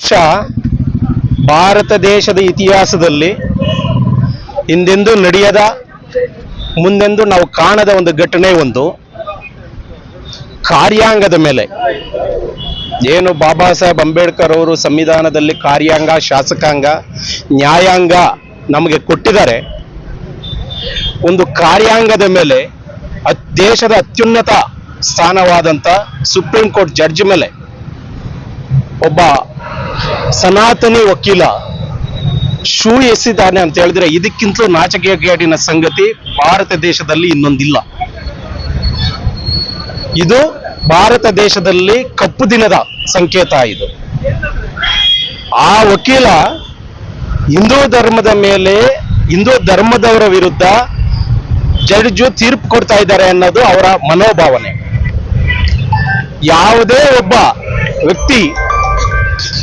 ವರ್ಷ ಭಾರತ ದೇಶದ ಇತಿಹಾಸದಲ್ಲಿ ಹಿಂದೆಂದೂ ನಡೆಯದ, ಮುಂದೆಂದೂ ನಾವು ಕಾಣದ ಒಂದು ಘಟನೆ ಒಂದು. ಕಾರ್ಯಾಂಗದ ಮೇಲೆ. ಏನು ಬಾಬಾ ಸಾಹೇಬ್ ಅಂಬೇಡ್ಕರ್ ಅವರು ಸಂವಿಧಾನದಲ್ಲಿ ಕಾರ್ಯಾಂಗ, ಶಾಸಕಾಂಗ, ನ್ಯಾಯಾಂಗ ನಮಗೆ ಕೊಟ್ಟಿದ್ದಾರೆ. ಒಂದು ಕಾರ್ಯಾಂಗದ ಮೇಲೆ ದೇಶದ ಅತ್ಯುನ್ನತ ಸ್ಥಾನವಾದಂಥ ಸುಪ್ರೀಂ ಕೋರ್ಟ್ ಜಡ್ಜ್ ಮೇಲೆ ಒಬ್ಬ ಸನಾತನಿ ವಕೀಲ ಶೂ ಎಸಿದ್ದಾನೆ ಅಂತ ಹೇಳಿದ್ರೆ ಇದಕ್ಕಿಂತಲೂ ನಾಚಿಕೆಗೇಡಿನ ಸಂಗತಿ ಭಾರತ ದೇಶದಲ್ಲಿ ಇನ್ನೊಂದಿಲ್ಲ. ಇದು ಭಾರತ ದೇಶದಲ್ಲಿ ಕಪ್ಪು ದಿನದ ಸಂಕೇತ ಇದು. ಆ ವಕೀಲ ಹಿಂದೂ ಧರ್ಮದ ಮೇಲೆ, ಹಿಂದೂ ಧರ್ಮದವರ ವಿರುದ್ಧ ಜಡ್ಜು ತೀರ್ಪು ಕೊಡ್ತಾ ಇದ್ದಾರೆ ಅನ್ನೋದು ಅವರ ಮನೋಭಾವನೆ. ಯಾವುದೇ ಒಬ್ಬ ವ್ಯಕ್ತಿ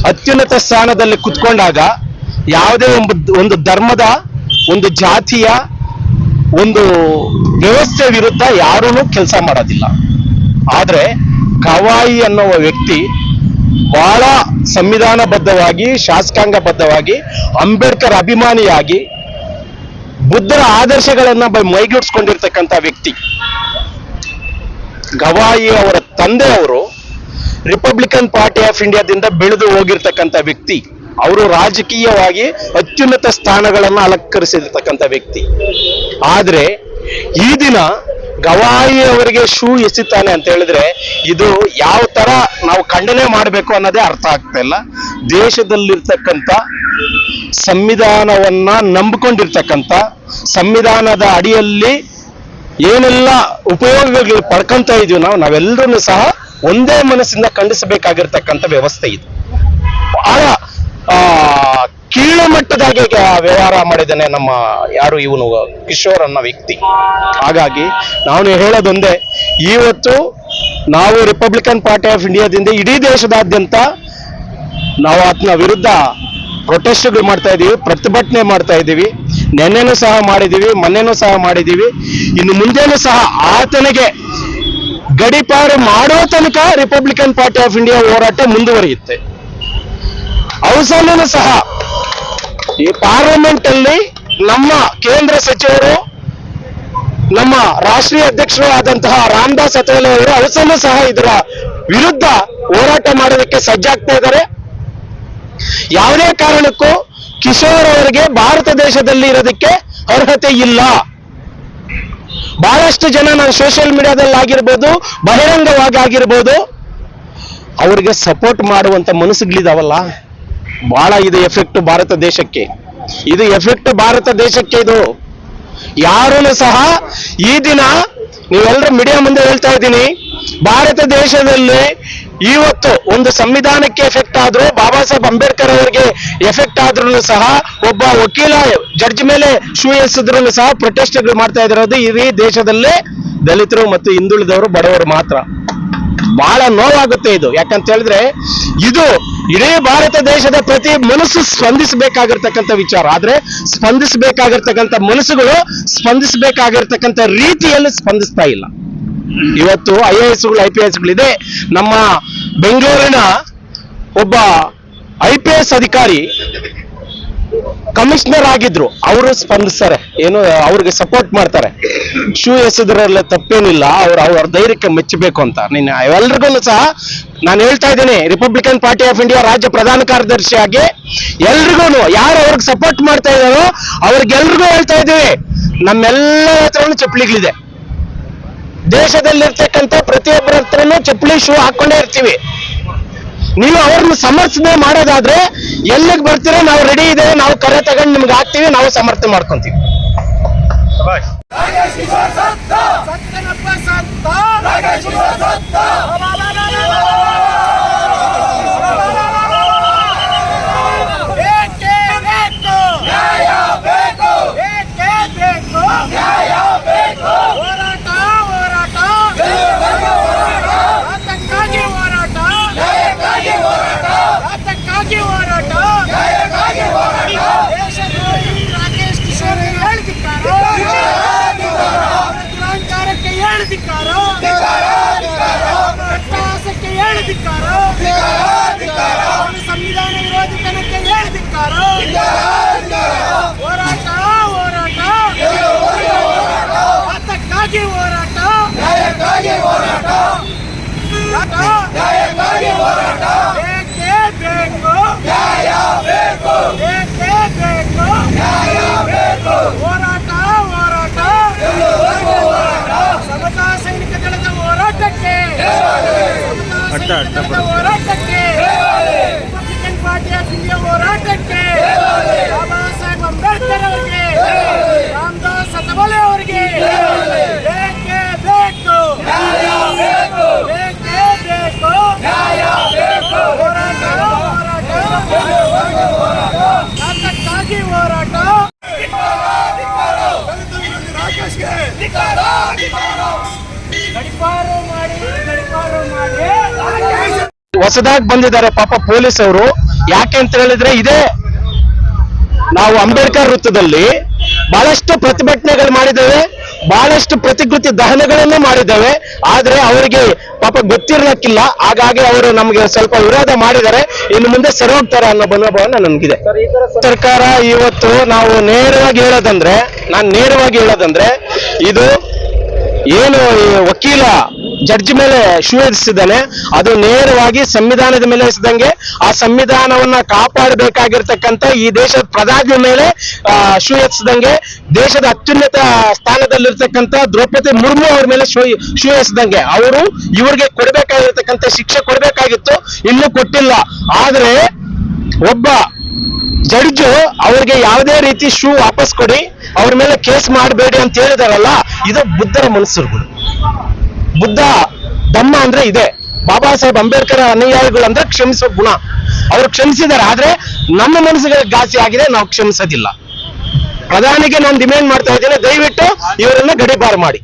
ಅತ್ಯುನ್ನತ ಸ್ಥಾನದಲ್ಲಿ ಕುತ್ಕೊಂಡಾಗ ಯಾವುದೇ ಒಂದು ಧರ್ಮದ, ಒಂದು ಜಾತಿಯ, ಒಂದು ವ್ಯವಸ್ಥೆ ವಿರುದ್ಧ ಯಾರೂ ಕೆಲಸ ಮಾಡೋದಿಲ್ಲ. ಆದರೆ ಕವಾಯಿ ಅನ್ನುವ ವ್ಯಕ್ತಿ ಬಹಳ ಸಂವಿಧಾನಬದ್ಧವಾಗಿ, ಶಾಸಕಾಂಗಬದ್ಧವಾಗಿ, ಅಂಬೇಡ್ಕರ್ ಅಭಿಮಾನಿಯಾಗಿ ಬುದ್ಧರ ಆದರ್ಶಗಳನ್ನ ಮೈಗೂಡಿಸ್ಕೊಂಡಿರ್ತಕ್ಕಂಥ ವ್ಯಕ್ತಿ. ಗವಾಯಿ ಅವರ ತಂದೆ ಅವರು ರಿಪಬ್ಲಿಕನ್ ಪಾರ್ಟಿ ಆಫ್ ಇಂಡಿಯಾದಿಂದ ಬೆಳೆದು ಹೋಗಿರ್ತಕ್ಕಂಥ ವ್ಯಕ್ತಿ, ಅವರು ರಾಜಕೀಯವಾಗಿ ಅತ್ಯುನ್ನತ ಸ್ಥಾನಗಳನ್ನು ಅಲಂಕರಿಸಿರ್ತಕ್ಕಂಥ ವ್ಯಕ್ತಿ. ಆದರೆ ಈ ದಿನ ಗವಾಯಿ ಅವರಿಗೆ ಶೂ ಎಸಿತಾನೆ ಅಂತ ಹೇಳಿದ್ರೆ ಇದು ಯಾವ ತರ ನಾವು ಖಂಡನೆ ಮಾಡಬೇಕು ಅನ್ನೋದೇ ಅರ್ಥ ಆಗ್ತಾ ಇಲ್ಲ. ದೇಶದಲ್ಲಿರ್ತಕ್ಕಂಥ ಸಂವಿಧಾನವನ್ನ ನಂಬಿಕೊಂಡಿರ್ತಕ್ಕಂಥ, ಸಂವಿಧಾನದ ಅಡಿಯಲ್ಲಿ ಏನೆಲ್ಲ ಉಪಯೋಗಗಳು ಪಡ್ಕೊಂತ ಇದೀವಿ ನಾವು ನಾವೆಲ್ಲರೂ ಸಹ ಒಂದೇ ಮನಸ್ಸಿಂದ ಖಂಡಿಸಬೇಕಾಗಿರ್ತಕ್ಕಂಥ ವ್ಯವಸ್ಥೆ ಇದು. ಬಹಳ ಆ, ಕೀಳು ಮಟ್ಟದಾಗಿ ಈಗ ವ್ಯವಹಾರ ಮಾಡಿದ್ದಾನೆ ನಮ್ಮ ಯಾರು ಇವನು ಕಿಶೋರ್ ಅನ್ನೋ ವ್ಯಕ್ತಿ. ಹಾಗಾಗಿ ನಾನು ಹೇಳೋದೊಂದೇ ಇವತ್ತು ನಾವು ರಿಪಬ್ಲಿಕನ್ ಪಾರ್ಟಿ ಆಫ್ ಇಂಡಿಯಾದಿಂದ ಇಡೀ ದೇಶದಾದ್ಯಂತ ನಾವು ಆತನ ವಿರುದ್ಧ ಪ್ರೊಟೆಸ್ಟ್ಗಳು ಮಾಡ್ತಾ ಇದ್ದೀವಿ ಪ್ರತಿಭಟನೆ ಮಾಡ್ತಾ ಇದ್ದೀವಿ ನೆನ್ನೆನೂ ಸಹ ಮಾಡಿದ್ದೀವಿ ಮೊನ್ನೆನೂ ಸಹ ಮಾಡಿದ್ದೀವಿ ಇನ್ನು ಮುಂದೆನೂ ಸಹ ಆತನಿಗೆ ಗಡಿಪಾರು ಮಾಡೋ ತನಕ ರಿಪಬ್ಲಿಕನ್ ಪಾರ್ಟಿ ಆಫ್ ಇಂಡಿಯಾ ಹೋರಾಟ ಮುಂದುವರಿಯುತ್ತೆ. ಅವಸಾನನೂ ಸಹ ಈ ಪಾರ್ಲಿಮೆಂಟ್ ಅಲ್ಲಿ ನಮ್ಮ ಕೇಂದ್ರ ಸಚಿವರು, ನಮ್ಮ ರಾಷ್ಟ್ರೀಯ ಅಧ್ಯಕ್ಷರು ಆದಂತಹ ರಾಮದಾಸ್ ಅತವಲೆ ಅವರು ಅವಸನ್ನು ಸಹ ಇದರ ವಿರುದ್ಧ ಹೋರಾಟ ಮಾಡೋದಕ್ಕೆ ಸಜ್ಜಾಗ್ತಾ ಇದ್ದಾರೆ. ಯಾವುದೇ ಕಾರಣಕ್ಕೂ ಕಿಶೋರ್ ಅವರಿಗೆ ಭಾರತ ದೇಶದಲ್ಲಿ ಇರೋದಕ್ಕೆ ಅರ್ಹತೆ ಇಲ್ಲ. ಬಹಳಷ್ಟು ಜನ ನಾನು ಸೋಷಿಯಲ್ ಮೀಡಿಯಾದಲ್ಲಿ ಆಗಿರ್ಬೋದು ಬಹಿರಂಗವಾಗಿ ಆಗಿರ್ಬೋದು, ಅವರಿಗೆ ಸಪೋರ್ಟ್ ಮಾಡುವಂತ ಮನಸ್ಸುಗಳಿದಾವಲ್ಲ, ಬಹಳ ಇದು ಎಫೆಕ್ಟ್ ಭಾರತ ದೇಶಕ್ಕೆ. ಇದು ಎಫೆಕ್ಟ್ ಭಾರತ ದೇಶಕ್ಕೆ ಇದು. ಯಾರೂ ಸಹ ಈ ದಿನ ನೀವೆಲ್ಲರೂ ಮೀಡಿಯಾ ಮುಂದೆ ಹೇಳ್ತಾ ಇದ್ದೀನಿ, ಭಾರತ ದೇಶದಲ್ಲಿ ಇವತ್ತು ಒಂದು ಸಂವಿಧಾನಕ್ಕೆ ಎಫೆಕ್ಟ್ ಆದ್ರೂ, ಬಾಬಾ ಸಾಹೇಬ್ ಅಂಬೇಡ್ಕರ್ ಅವರಿಗೆ ಎಫೆಕ್ಟ್ ಆದ್ರೂ ಸಹ ಒಬ್ಬ ವಕೀಲ ಜಡ್ಜ್ ಮೇಲೆ ಶೂ ಎಸಿದ್ರು ಸಹ ಪ್ರೊಟೆಸ್ಟ್ ಮಾಡ್ತಾ ಇರೋದು ಇಡೀ ದೇಶದಲ್ಲೇ ದಲಿತರು ಮತ್ತು ಹಿಂದುಳಿದವರು ಬಡವರು ಮಾತ್ರ. ಬಹಳ ನೋವಾಗುತ್ತೆ ಇದು. ಯಾಕಂತ ಹೇಳಿದ್ರೆ, ಇದು ಇಡೀ ಭಾರತ ದೇಶದ ಪ್ರತಿ ಮನಸ್ಸು ಸ್ಪಂದಿಸಬೇಕಾಗಿರ್ತಕ್ಕಂಥ ವಿಚಾರ. ಆದ್ರೆ ಸ್ಪಂದಿಸಬೇಕಾಗಿರ್ತಕ್ಕಂಥ ಮನಸ್ಸುಗಳು ಸ್ಪಂದಿಸಬೇಕಾಗಿರ್ತಕ್ಕಂಥ ರೀತಿಯಲ್ಲಿ ಸ್ಪಂದಿಸ್ತಾ ಇಲ್ಲ. ಇವತ್ತು ಐ ಎ ಎಸ್ಗಳು, ಐ ಪಿ ಎಸ್ಗಳಿದೆ. ನಮ್ಮ ಬೆಂಗಳೂರಿನ ಒಬ್ಬ ಐ ಪಿ ಎಸ್ ಅಧಿಕಾರಿ ಕಮಿಷನರ್ ಆಗಿದ್ರು, ಅವರು ಸ್ಪಂದಿಸ್ತಾರೆ. ಏನು, ಅವ್ರಿಗೆ ಸಪೋರ್ಟ್ ಮಾಡ್ತಾರೆ. ಶೂ ಎಸೆದ್ರಲ್ಲಿ ತಪ್ಪೇನಿಲ್ಲ, ಅವ್ರು ಅವ್ರ ಧೈರ್ಯಕ್ಕೆ ಮೆಚ್ಚಬೇಕು ಅಂತ. ನೀನು ಎಲ್ರಿಗೂ ಸಹ ನಾನು ಹೇಳ್ತಾ ಇದ್ದೀನಿ ರಿಪಬ್ಲಿಕನ್ ಪಾರ್ಟಿ ಆಫ್ ಇಂಡಿಯಾ ರಾಜ್ಯ ಪ್ರಧಾನ ಕಾರ್ಯದರ್ಶಿಯಾಗಿ ಎಲ್ರಿಗೂ ಯಾರು ಅವ್ರಿಗೆ ಸಪೋರ್ಟ್ ಮಾಡ್ತಾ ಇದ್ದಾರೋ, ಅವ್ರಿಗೆಲ್ರಿಗೂ ಹೇಳ್ತಾ ಇದ್ದೀವಿ. ನಮ್ಮೆಲ್ಲ ಹತ್ರನೂ ಚಪ್ಪಲಿಗಳಿದೆ. ದೇಶದಲ್ಲಿರ್ತಕ್ಕಂಥ ಪ್ರತಿಯೊಬ್ಬರ ಹತ್ರನೂ ಚಪ್ಪಲಿ ಶೂ ಹಾಕೊಂಡೇ ಇರ್ತೀವಿ. ನೀವು ಅವ್ರನ್ನ ಸಮರ್ಥನೆ ಮಾಡೋದಾದ್ರೆ ಎಲ್ಲಿಗೆ ಬರ್ತೀರೋ ನಾವು ರೆಡಿ ಇದೆ ನಾವು ಕರೆ ತಗೊಂಡು ನಿಮ್ಗೆ ಹಾಕ್ತೀವಿ ನಾವು ಸಮರ್ಥನೆ ಮಾಡ್ಕೊಂತೀವಿ. ಸತ್ತ. ಸಂವಿಧಾನ ವಿರೋಧಿ ತನಕ್ಕೆ ಧಿಕ್ಕಾರ ಹೋರಾಟ ಹೋರಾಟ ಮತಕ್ಕಾಗಿ ಹೋರಾಟ ಹೋರಾಟ ಬೇಕೇ. ಬೇಕು ಬೇಕೇ ಬೇಕು ಹೋರಾಟ ಹೋರಾಟ ಸಮತಾ ಸೈನಿಕ ಹೋರಾಟಕ್ಕೆ ಸಮತಾ ಸೈನಿಕ ದಳದ ಹೋರಾಟ ಹೊಸದಾಗಿ ಬಂದಿದ್ದಾರೆ ಪಾಪ ಪೊಲೀಸ್ ಅವರು ಯಾಕೆ ಅಂತ ಹೇಳಿದ್ರೆ ಇದೇ ನಾವು ಅಂಬೇಡ್ಕರ್ ವೃತ್ತದಲ್ಲಿ ಬಹಳಷ್ಟು ಪ್ರತಿಭಟನೆಗಳು ಮಾಡಿದ್ದೇವೆ, ಬಹಳಷ್ಟು ಪ್ರತಿಕೃತಿ ದಹನಗಳನ್ನು ಮಾಡಿದ್ದೇವೆ. ಆದ್ರೆ ಅವರಿಗೆ ಪಾಪ ಗೊತ್ತಿರ್ಲಕ್ಕಿಲ್ಲ. ಹಾಗಾಗಿ ಅವರು ನಮಗೆ ಸ್ವಲ್ಪ ವಿರೋಧ ಮಾಡಿದರೆ ಇನ್ನು ಮುಂದೆ ಸರಿ ಹೋಗ್ತಾರೆ ಅನ್ನೋ ಮನೋಭಾವನ ನನಗಿದೆ ಸರ್ಕಾರ ಇವತ್ತು ನಾವು ನೇರವಾಗಿ ಹೇಳೋದಂದ್ರೆ, ನಾನು ನೇರವಾಗಿ ಹೇಳೋದಂದ್ರೆ, ಇದು ಏನು ವಕೀಲ ಜಡ್ಜ್ ಮೇಲೆ ಶೂ ಇರಿಸಿದ್ದಾನೆ ಅದು ನೇರವಾಗಿ ಸಂವಿಧಾನದ ಮೇಲೆ ಇರಿಸಿದಂಗೆ ಆ ಸಂವಿಧಾನವನ್ನ ಕಾಪಾಡಬೇಕಾಗಿರ್ತಕ್ಕಂಥ ಈ ದೇಶದ ಪ್ರಧಾನಿ ಮೇಲೆ ಶೂ ಎತ್ಸಿದಂಗೆ ದೇಶದ ಅತ್ಯುನ್ನತ ಸ್ಥಾನದಲ್ಲಿರ್ತಕ್ಕಂಥ ದ್ರೌಪದಿ ಮುರ್ಮು ಅವ್ರ ಮೇಲೆ ಶೂ ಶೂ ಎಸ್ದಂಗೆ ಅವರು ಇವ್ರಿಗೆ ಕೊಡಬೇಕಾಗಿರ್ತಕ್ಕಂಥ ಶಿಕ್ಷೆ ಕೊಡಬೇಕಾಗಿತ್ತು, ಇನ್ನೂ ಕೊಟ್ಟಿಲ್ಲ. ಆದ್ರೆ ಒಬ್ಬ ಜಡ್ಜು ಅವ್ರಿಗೆ ಯಾವುದೇ ರೀತಿ ಶೂ ವಾಪಸ್ ಕೊಡಿ, ಅವ್ರ ಮೇಲೆ ಕೇಸ್ ಮಾಡಬೇಡಿ ಅಂತ ಹೇಳಿದಾರಲ್ಲ, ಇದು ಬುದ್ಧರ ಮನಸ್ಸುಗಳು. ಬುದ್ಧ ಧಮ್ಮ ಅಂದ್ರೆ ಇದೆ. ಬಾಬಾ ಸಾಹೇಬ್ ಅಂಬೇಡ್ಕರ್ ಅನುಯಾಯಿಗಳು ಅಂದ್ರೆ ಕ್ಷಮಿಸೋ ಗುಣ. ಅವ್ರು ಕ್ಷಮಿಸಿದ್ದಾರೆ, ಆದ್ರೆ ನಮ್ಮ ಮನಸ್ಸುಗಳಿಗೆ ಘಾಸಿ ಆಗಿದೆ, ನಾವು ಕ್ಷಮಿಸೋದಿಲ್ಲ. ಪ್ರಧಾನಿಗೆ ನಾನು ಡಿಮ್ಯಾಂಡ್ ಮಾಡ್ತಾ ಇದ್ದೇನೆ, ದಯವಿಟ್ಟು ಇವರನ್ನ ಗಡಿಪಾರು ಮಾಡಿ.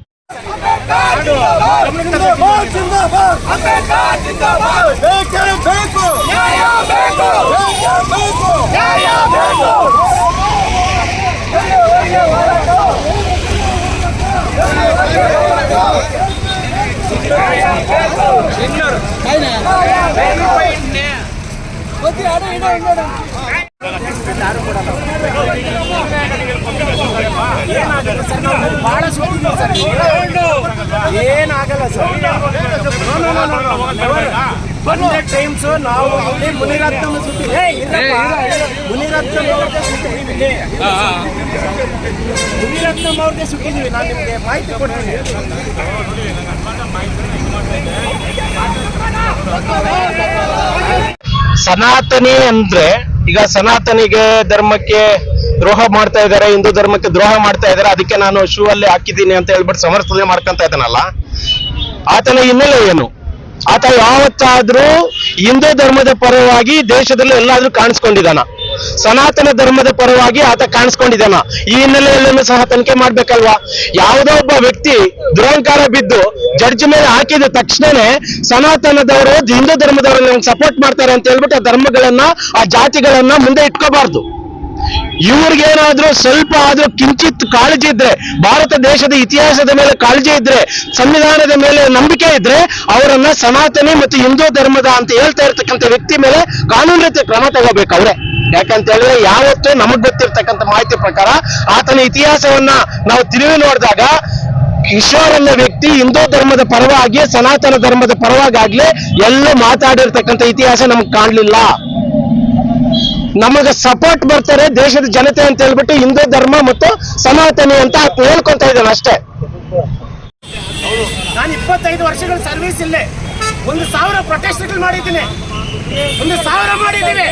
ಬಹಳ ಸರ್ ಏನಾಗಲ್ಲ ಸರ್ ಬಂದ ಟೈಮ್ಸ್ ನಾವು ಇಲ್ಲಿ ಮುನಿರತ್ನ ಸುತ್ತಿ ಏ, ಇಲ್ಲಪ್ಪ. ಮುನಿರತ್ನಂ ಅವ್ರದ್ದೇ ಸುದ್ದಿ. ಮುನಿರತ್ನಂ ಅವ್ರದ್ದೇ ಸುಟ್ಟಿದ್ದೀವಿ ನಾನು ನಿಮಗೆ ಮಾಹಿತಿ ಕೊಡ್ತೀನಿ. ಸನಾತನಿ ಅಂದ್ರೆ ಈಗ ಸನಾತನಿಗೆ ಧರ್ಮಕ್ಕೆ ದ್ರೋಹ ಮಾಡ್ತಾ ಇದ್ದಾರೆ ಹಿಂದೂ ಧರ್ಮಕ್ಕೆ ದ್ರೋಹ ಮಾಡ್ತಾ ಇದ್ದಾರೆ ಅದಕ್ಕೆ ನಾನು ಶೂ ಅಲ್ಲಿ ಹಾಕಿದ್ದೀನಿ ಅಂತ ಹೇಳ್ಬಿಟ್ಟು ಸಮರ್ಥನೆ ಮಾಡ್ಕೊಂತ ಇದ್ದಾನಲ್ಲ. ಆತನ ಹಿನ್ನೆಲೆ ಏನು? ಆತ ಯಾವತ್ತಾದ್ರೂ ಹಿಂದೂ ಧರ್ಮದ ಪರವಾಗಿ ದೇಶದಲ್ಲಿ ಎಲ್ಲಾದ್ರೂ ಕಾಣಿಸ್ಕೊಂಡಿದ್ದಾನ. ಸನಾತನ ಧರ್ಮದ ಪರವಾಗಿ ಆತ ಕಾಣಿಸ್ಕೊಂಡಿದ್ದಾನ. ಈ ಹಿನ್ನೆಲೆಯಲ್ಲೂ ಸಹ ತನಿಖೆ ಮಾಡ್ಬೇಕಲ್ವಾ? ಯಾವುದೋ ಒಬ್ಬ ವ್ಯಕ್ತಿ ದುರಂಕಾರ ಬಿದ್ದು ಜಡ್ಜ್ ಮೇಲೆ ಹಾಕಿದ ತಕ್ಷಣನೇ ಸನಾತನದವರು ಹಿಂದೂ ಧರ್ಮದವರು ಸಪೋರ್ಟ್ ಮಾಡ್ತಾರೆ ಅಂತ ಹೇಳ್ಬಿಟ್ಟು ಆ ಧರ್ಮಗಳನ್ನ, ಆ ಜಾತಿಗಳನ್ನ ಮುಂದೆ ಇಟ್ಕೋಬಾರ್ದು. ಇವ್ರಿಗೇನಾದ್ರೂ ಸ್ವಲ್ಪ ಆದ್ರೂ ಕಿಂಚಿತ್ ಕಾಳಜಿ ಇದ್ರೆ, ಭಾರತ ದೇಶದ ಇತಿಹಾಸದ ಮೇಲೆ ಕಾಳಜಿ ಇದ್ರೆ, ಸಂವಿಧಾನದ ಮೇಲೆ ನಂಬಿಕೆ ಇದ್ರೆ ಅವರನ್ನ ಸನಾತನಿ ಮತ್ತು ಹಿಂದೂ ಧರ್ಮದ ಅಂತ ಹೇಳ್ತಾ ಇರ್ತಕ್ಕಂಥ ವ್ಯಕ್ತಿ ಮೇಲೆ ಕಾನೂನು ರೀತಿ ಕ್ರಮ ತಗೋಬೇಕು ಅವ್ರೆ. ಯಾಕಂತ ಹೇಳಿದ್ರೆ ಯಾವತ್ತೂ ನಮಗ್ ಗೊತ್ತಿರ್ತಕ್ಕಂಥ ಮಾಹಿತಿ ಪ್ರಕಾರ ಆತನ ಇತಿಹಾಸವನ್ನ ನಾವು ತಿರುವಿ ನೋಡಿದಾಗ ಕಿಶೋರ್ ಅನ್ನೋ ವ್ಯಕ್ತಿ ಹಿಂದೂ ಧರ್ಮದ ಪರವಾಗಿ ಸನಾತನ ಧರ್ಮದ ಪರವಾಗಿ ಎಲ್ಲ ಮಾತಾಡಿರ್ತಕ್ಕಂಥ ಇತಿಹಾಸ ನಮ್ಗೆ ಕಾಣ್ಲಿಲ್ಲ. ನಮಗೆ ಸಪೋರ್ಟ್ ಬರ್ತಾರೆ ದೇಶದ ಜನತೆ ಅಂತ ಹೇಳ್ಬಿಟ್ಟು ಹಿಂದೂ ಧರ್ಮ ಮತ್ತು ಸನಾತನಿ ಅಂತ ಹೇಳ್ಕೊಂತ ಇದ್ದಾನೆ ಅಷ್ಟೇ. ನಾನು ಇಪ್ಪತ್ತೈದು ವರ್ಷಗಳ ಸರ್ವಿಸ್ ಇಲ್ಲೇ. ಒಂದು ಸಾವಿರ ಪ್ರೊಟೆಸ್ಟ್ಗಳು ಮಾಡಿದ್ದೀನಿ. ಒಂದು ಸಾವಿರ ಮಾಡಿದ್ದೀವಿ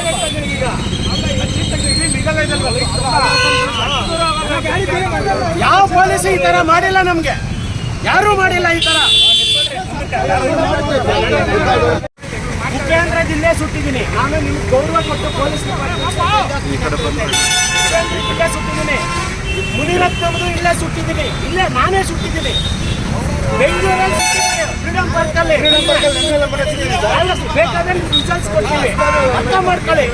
ಯಾವ ಪಾಲಿಸಿ ಈ ತರ ಮಾಡಿಲ್ಲ ನಮ್ಗೆ? ಯಾರೂ ಮಾಡಿಲ್ಲ ಈ ತರ. ಉಪೇಂದ್ರ ಜಿಲ್ಲೆ ಸುಟ್ಟಿದ್ದೀನಿ. ನಾನು ನಿಮ್ಗೆ ಗೌರವ ಕೊಟ್ಟು ಪೊಲೀಸ್ ಇಲ್ಲೇ ಸುಟ್ಟಿದ್ದೀನಿ. ಮುನಿರತ್ನಮದು ಇಲ್ಲೇ ಸುಟ್ಟಿದ್ದೀನಿ. ಇಲ್ಲೇ ನಾನೇ ಸುಟ್ಟಿದ್ದೀನಿ. ಬೆಂಗಳೂರಲ್ಲಿ ಫ್ರೀಡಮ್ ಫ್ರೀಡಂ ಪಾರ್ಕಲ್ಲಿ ಬೇಕಾದ್ರೆ ರಿಸಲ್ಟ್ಸ್ ಕೊಡ್ತೀವಿ ಅರ್ಥ ಮಾಡ್ಕೊಳ್ಳಿ.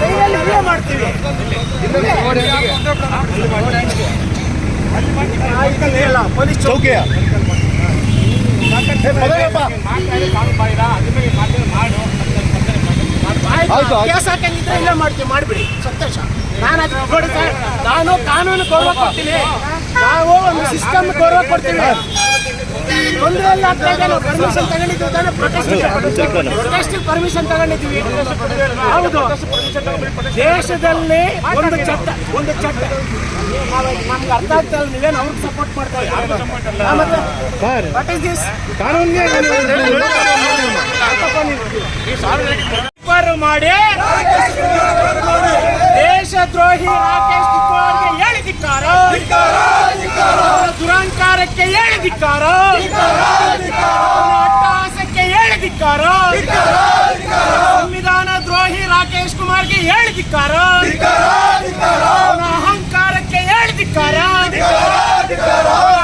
ಸೈಡಲ್ಲಿ ಇಲ್ಲೇ ಮಾಡ್ತೀವಿ. ಪೊಲೀಸ್ ಚೌಕಿಯ. ಇಲ್ಲೇ ಮಾಡ್ತೀವಿ ಮಾಡ್ಬಿಡಿ. ಸಂತೋಷ. ನಾನು ನಾನು ಕಾನೂನು ಗೌರವ ಕೊಡ್ತೀನಿ. ನಾವು ಒಂದು ಸಿಸ್ಟಮ್ ಗೌರವ ಕೊಡ್ತೀವಿ. ತೊಂದರೆ ಎಲ್ಲ ಆಗ್ತಾ ಇದೆ ನಾವು ಪರ್ಮಿಷನ್ ತಗೊಂಡಿದ್ದೀವಿ ತಾನೇ ಪ್ರೊಟೆಸ್ಟ್ ಪ್ರೊಟೆಸ್ಟ್ ಪರ್ಮಿಷನ್ ತಗೊಂಡಿದ್ದೀವಿ. ಹೌದು. ದೇಶದಲ್ಲಿ ಒಂದು ಚಟ್ಟ ಒಂದು ಚಟ್ಟ. ನಾವು- ನಮ್ಗೆ ಅರ್ಥ ಆಗ್ತಾ ಇಲ್ಲ. ನೀವೇನು ಅವ್ರಿಗೆ ಸಪೋರ್ಟ್ ಮಾಡ್ತಾ ಇದ್ದೀವಿ ವಾಟ್ ಇಸ್ ದಿಸ್ ತಪ್ಪರು ಮಾಡಿ ದೇಶದ್ರೋಹಿ ರಾಕೇಶ್ ಹೇಳಿದಿಕ್ಕಾರ. ದುರಂಕಾರಕ್ಕೆ ಹೇಳಿದಿಕ್ಕಾರ ಅಟ್ಟಹಾಸಕ್ಕೆ ಹೇಳಿದಿಕ್ಕಾರ ಸಂವಿಧಾನ ದ್ರೋಹಿ ರಾಕೇಶ್ ಕುಮಾರ್ಗೆ ಹೇಳಿದಿಕ್ಕಾರ ಅಹಂಕಾರಕ್ಕೆ ಹೇಳಿದಿಕ್ಕಾರ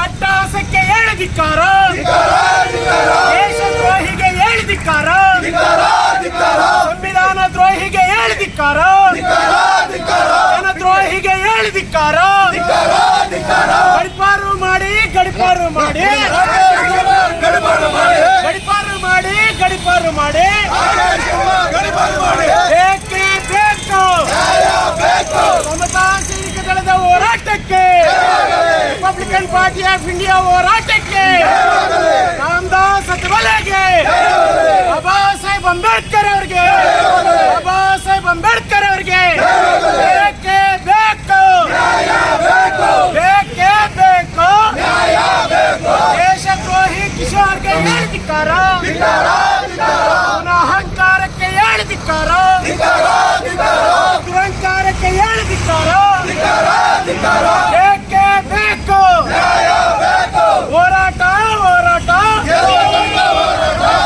ಅಟ್ಟಹಾಸಕ್ಕೆ ಹೇಳಿದಿಕ್ಕಾರ ದೇಶದ್ರೋಹಿಗೆ ಹೇಳಿದಿಕ್ಕಾರ ಸಂವಿಧಾನ ದ್ರೋಹಿಗೆ ಹೇಳಿದಿಕ್ಕಾರ ಜನದ್ರೋಹಿಗೆ ಹೇಳಿದಿಕ್ಕಾರ ಗಡಿಪಾರು ಮಾಡಿ ಗಡಿಪಾರು ಮಾಡಿ ಗಡಿಪಾರು ಮಾಡಿ ಗಡಿಪಾರು ಮಾಡಿ ಬೇಕೇ ಬೇಕು ಸಮತಾ ಸೈನಿಕ ದಳದ ಹೋರಾಟಕ್ಕೆ ರಿಪಬ್ಲಿಕನ್ ಪಾರ್ಟಿ ಆಫ್ ಇಂಡಿಯಾ ಹೋರಾಟಕ್ಕೆ ರಾಮದಾಸ್ ಅತ್ವಲೆಗೆ ಬಾಬಾ ಸಾಹೇಬ್ ಅಂಬೇಡ್ಕರ್ ಅವ್ರಿಗೆ ಬಾಬಾ ಸಾಹೇಬ್ ಅಂಬೇಡ್ಕರ್ ಅವ್ರಿಗೆ ಬೇಕೇ ಬೇಕು ಬೇಕೇ ಬೇಕು ದೇಶದ್ರೋಹಿ ಕಿಶೋರ್ಗೆ ಹೇಳಿದಿಕ್ಕಾರ ಅವನ ಅಹಂಕಾರಕ್ಕೆ ಹೇಳಿದಿಕ್ಕಾರ ದುರಂಕಾರಕ್ಕೆ ಹೇಳಿದಿಕ್ಕಾರ ಬೇಕೇ ಬೇಕು ಹೋರಾಟ ಹೋರಾಟ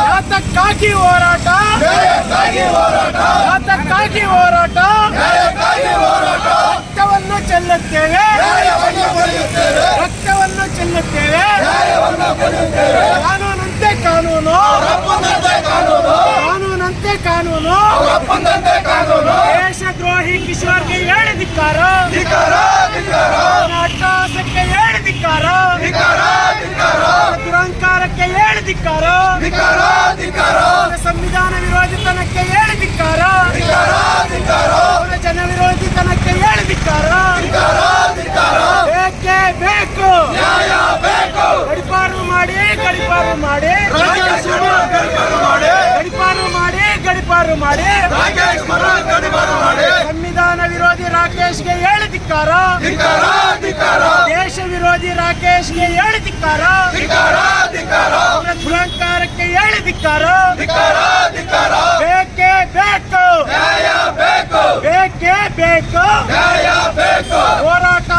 ಯಾತಕ್ಕಾಗಿ ಹೋರಾಟ ಯಾತಕ್ಕಾಗಿ ಹೋರಾಟ. ರಕ್ತವನ್ನು ಚೆಲ್ಲುತ್ತೇವೆ. ರಕ್ತವನ್ನು ಚೆಲ್ಲುತ್ತೇವೆ. ಕಾನೂನಂತೆ ಕಾನೂನು. ಕಾನೂನಂತೆ ಕಾನೂನು. ದೇಶದ್ರೋಹಿ ಕಿಶೋರ್ಗೆ ಹೇಳಿದಿಕ್ಕಾರ ಅಟ್ಟಾಸಕ್ಕೆ ಹೇಳಿದಿಕ್ಕಾರ ದುರಂಕಾರಕ್ಕೆ ಹೇಳಿದಿಕ್ಕಾರ ಸಂವಿಧಾನ ವಿರೋಧಿತನಕ್ಕೆ ಹೇಳಿದಿಕ್ಕಾರ ಜನ ಹೇಳಿದಿಕ್ಕಾರ ಬೇಕೇ ಬೇಕು. ಗಡಿಪಾರು ಮಾಡಿ ಗಡಿಪಾರು ಮಾಡಿ. ಗಡಿಪಾರು ಮಾಡಿ. ಗಡಿಪಾರು ಮಾಡಿ ಸಂವಿಧಾನ ವಿರೋಧಿ ರಾಕೇಶ್ಗೆ ಹೇಳಿದಿಕ್ಕಾರ ದೇಶ ವಿರೋಧಿ ರಾಕೇಶ್ಗೆ ಹೇಳಿ ಧಿಕ್ಕಾರ. ದುರಂಕಾರಕ್ಕೆ ಹೇಳಿದಿಕ್ಕಾರ ಬೇಕೇ ಬೇಕು. ನ್ಯಾಯಕ್ಕೆ ಬೇಕು ನ್ಯಾಯ ಬೇಕು ಹೋರಾಟ